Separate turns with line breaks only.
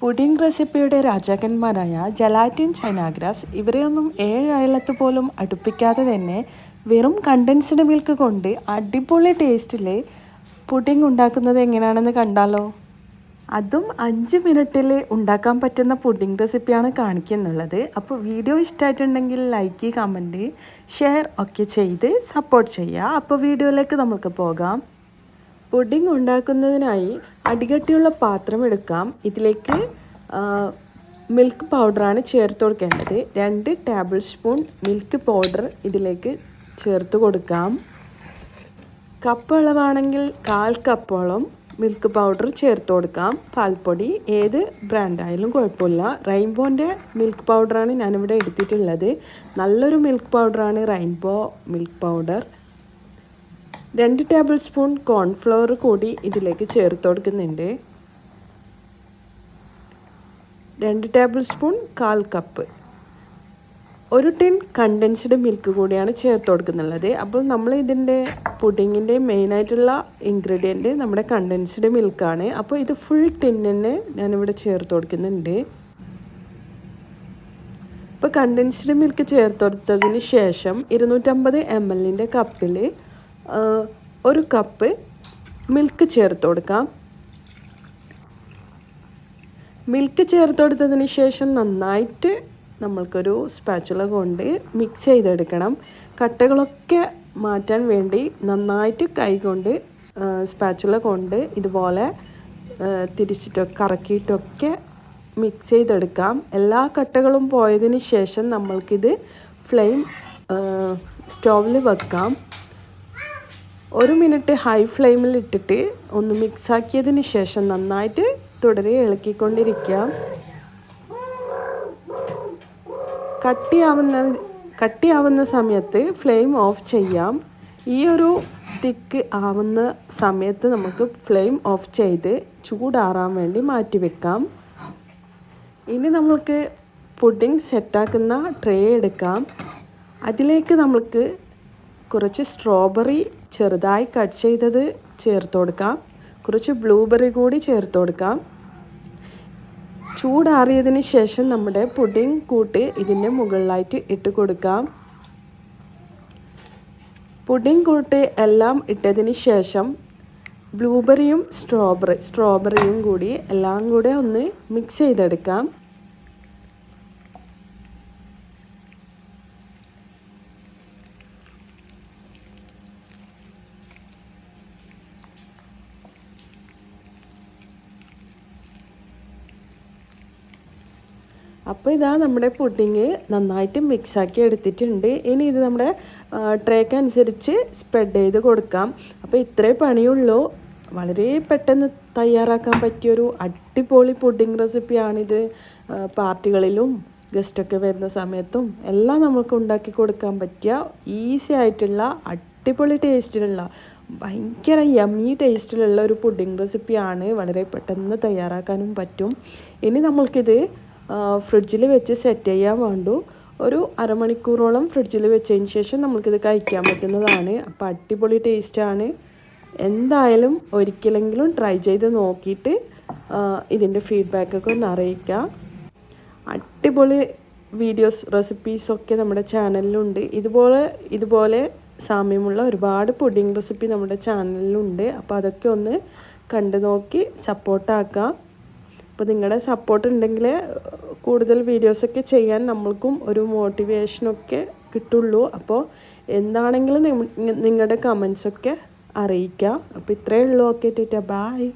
Pudding റെസിപ്പിയുടെ രാജാക്കന്മാരായ gelatin china grass ഇവരെയൊന്നും ഏഴ് അയലത്ത് പോലും അടുപ്പിക്കാതെ തന്നെ വെറും കണ്ടൻസ്ഡ് മിൽക്ക് കൊണ്ട് അടിപൊളി ടേസ്റ്റിൽ പുഡിംഗ് ഉണ്ടാക്കുന്നത് എങ്ങനെയാണെന്ന് കണ്ടാലോ? അതും അഞ്ച് മിനിറ്റിൽ ഉണ്ടാക്കാൻ പറ്റുന്ന പുഡിംഗ് റെസിപ്പിയാണ് കാണിക്കുന്നുള്ളത്. അപ്പോൾ വീഡിയോ ഇഷ്ടമായിട്ടുണ്ടെങ്കിൽ ലൈക്ക് കമന്റ് ഷെയർ ഒക്കെ ചെയ്ത് സപ്പോർട്ട് ചെയ്യുക. അപ്പോൾ വീഡിയോയിലേക്ക് നമുക്ക് പോകാം. പുഡിംഗ് ഉണ്ടാക്കുന്നതിനായി അടികട്ടിയുള്ള പാത്രം എടുക്കാം. ഇതിലേക്ക് മിൽക്ക് പൗഡറാണ് ചേർത്ത് കൊടുക്കേണ്ടത്. രണ്ട് ടേബിൾ സ്പൂൺ മിൽക്ക് പൗഡർ ഇതിലേക്ക് ചേർത്ത് കൊടുക്കാം. കപ്പ് അളവാണെങ്കിൽ കാൽ കപ്പോളം മിൽക്ക് പൗഡർ ചേർത്ത് കൊടുക്കാം. പാൽപ്പൊടി ഏത് ബ്രാൻഡായാലും കുഴപ്പമില്ല. റെയിൻബോന്റെ മിൽക്ക് പൗഡറാണ് ഞാനിവിടെ എടുത്തിട്ടുള്ളത്. നല്ലൊരു മിൽക്ക് പൗഡറാണ് റെയിൻബോ മിൽക്ക് പൗഡർ രണ്ട് ടേബിൾ സ്പൂൺ കോൺഫ്ലവർ കൂടി ഇതിലേക്ക് ചേർത്ത് കൊടുക്കുന്നുണ്ട്. രണ്ട് ടേബിൾ സ്പൂൺ കാൽ കപ്പ്. ഒരു ടിൻ കണ്ടൻസ്ഡ് മിൽക്ക് കൂടിയാണ് ചേർത്ത് കൊടുക്കുന്നുള്ളത്. അപ്പോൾ നമ്മൾ ഇതിന്റെ പുഡിങ്ങിന്റെ മെയിനായിട്ടുള്ള ഇൻഗ്രീഡിയന്റ് നമ്മുടെ കണ്ടൻസ്ഡ് മിൽക്കാണ് അപ്പോൾ ഇത് ഫുൾ ടിന്നിന് ഞാനിവിടെ ചേർത്ത് കൊടുക്കുന്നുണ്ട്. ഇപ്പോൾ കണ്ടൻസ്ഡ് മിൽക്ക് ചേർത്ത് കൊടുത്തതിന് ശേഷം ഇരുന്നൂറ്റമ്പത് എം എല്ലിന്റെ കപ്പിൽ ഒരു കപ്പ് മിൽക്ക് ചേർത്ത് കൊടുക്കാം. മിൽക്ക് ചേർത്ത് കൊടുത്തതിന് ശേഷം നന്നായിട്ട് നമ്മൾക്കൊരു സ്പാച്ചുല കൊണ്ട് മിക്സ് ചെയ്തെടുക്കണം. കട്ടകളൊക്കെ മാറ്റാൻ വേണ്ടി നന്നായിട്ട് കൈ കൊണ്ട് സ്പാച്ചുല കൊണ്ട് ഇതുപോലെ തിരിച്ചിട്ടൊക്കെ കറക്കിയിട്ടൊക്കെ മിക്സ് ചെയ്തെടുക്കാം. എല്ലാ കട്ടകളും പോയതിന് ശേഷം നമ്മൾക്കിത് ഫ്ലെയിം സ്റ്റോവിൽ വെക്കാം. ഒരു മിനിറ്റ് ഹൈ ഫ്ലെയിമിൽ ഇട്ടിട്ട് ഒന്ന് മിക്സാക്കിയതിന് ശേഷം നന്നായിട്ട് തുടരെ ഇളക്കിക്കൊണ്ടിരിക്കുക. കട്ടിയാവുന്ന കട്ടിയാവുന്ന സമയത്ത് ഫ്ലെയിം ഓഫ് ചെയ്യാം. ഈ ഒരു തിക്ക് ആവുന്ന സമയത്ത് നമുക്ക് ഫ്ലെയിം ഓഫ് ചെയ്ത് ചൂടാറാൻ വേണ്ടി മാറ്റി വെക്കാം. ഇനി നമ്മൾക്ക് പുഡിംഗ് സെറ്റാക്കുന്ന ട്രേ എടുക്കാം. അതിലേക്ക് നമ്മൾക്ക് കുറച്ച് സ്ട്രോബെറി ചെറുതായി കട്ട് ചെയ്തത് ചേർത്ത് കൊടുക്കാം. കുറച്ച് ബ്ലൂബെറി കൂടി ചേർത്ത് കൊടുക്കാം. ചൂടാറിയതിന് ശേഷം നമ്മുടെ പുഡിംഗ് കൂട്ട് ഇതിന്റെ മുകളിലായിട്ട് ഇട്ട് കൊടുക്കാം. പുഡിംഗ് കൂട്ട് എല്ലാം ഇട്ടതിന് ശേഷം ബ്ലൂബെറിയും സ്ട്രോബെറി സ്ട്രോബെറിയും കൂടി എല്ലാം കൂടെ ഒന്ന് മിക്സ് ചെയ്തെടുക്കാം. അപ്പോൾ ഇതാ നമ്മുടെ പുഡിങ് നന്നായിട്ട് മിക്സാക്കി എടുത്തിട്ടുണ്ട്. ഇനി ഇത് നമ്മുടെ ട്രേക്ക് അനുസരിച്ച് സ്പ്രെഡ് ചെയ്ത് കൊടുക്കാം. അപ്പോൾ ഇത്രേ പണിയുള്ളൂ. വളരെ പെട്ടെന്ന് തയ്യാറാക്കാൻ പറ്റിയൊരു അടിപൊളി പുഡിങ് റെസിപ്പിയാണിത് പാർട്ടികളിലും ഗസ്റ്റൊക്കെ വരുന്ന സമയത്തും എല്ലാം നമുക്ക് ഉണ്ടാക്കി കൊടുക്കാൻ പറ്റിയ ഈസി ആയിട്ടുള്ള അടിപൊളി ടേസ്റ്റിലുള്ള ഭയങ്കര യമ്മി ടേസ്റ്റിലുള്ള ഒരു പുഡിംഗ് റെസിപ്പിയാണ് വളരെ പെട്ടെന്ന് തയ്യാറാക്കാനും പറ്റും. ഇനി നമ്മൾക്കിത് ഫ്രിഡ്ജിൽ വെച്ച് സെറ്റ് ചെയ്യാൻ വേണ്ടു. ഒരു അരമണിക്കൂറോളം ഫ്രിഡ്ജിൽ വെച്ചതിന് ശേഷം നമുക്കിത് കഴിക്കാൻ പറ്റുന്നതാണ്. അപ്പോൾ അടിപൊളി ടേസ്റ്റാണ് എന്തായാലും ഒരിക്കലെങ്കിലും ട്രൈ ചെയ്ത് നോക്കിയിട്ട് ഇതിന്റെ ഫീഡ്ബാക്കൊക്കെ ഒന്ന് അറിയിക്കുക അടിപൊളി വീഡിയോസ് റെസിപ്പീസൊക്കെ നമ്മുടെ ചാനലിലുണ്ട് ഇതുപോലെ ഇതുപോലെ സാമ്യമുള്ള ഒരുപാട് പുഡിംഗ് റെസിപ്പി നമ്മുടെ ചാനലിലുണ്ട് അപ്പോൾ അതൊക്കെ ഒന്ന് കണ്ടു നോക്കി സപ്പോർട്ടാക്കാം അപ്പോൾ നിങ്ങളുടെ സപ്പോർട്ട് ഉണ്ടെങ്കിൽ കൂടുതൽ വീഡിയോസൊക്കെ ചെയ്യാൻ നമ്മൾക്കും ഒരു മോട്ടിവേഷനൊക്കെ കിട്ടുള്ളൂ. അപ്പോൾ എന്താണെങ്കിലും നിങ്ങളുടെ കമൻസൊക്കെ അറിയിക്കാം. അപ്പോൾ ഇത്രയേ ഉള്ളൂ. Okay theta bye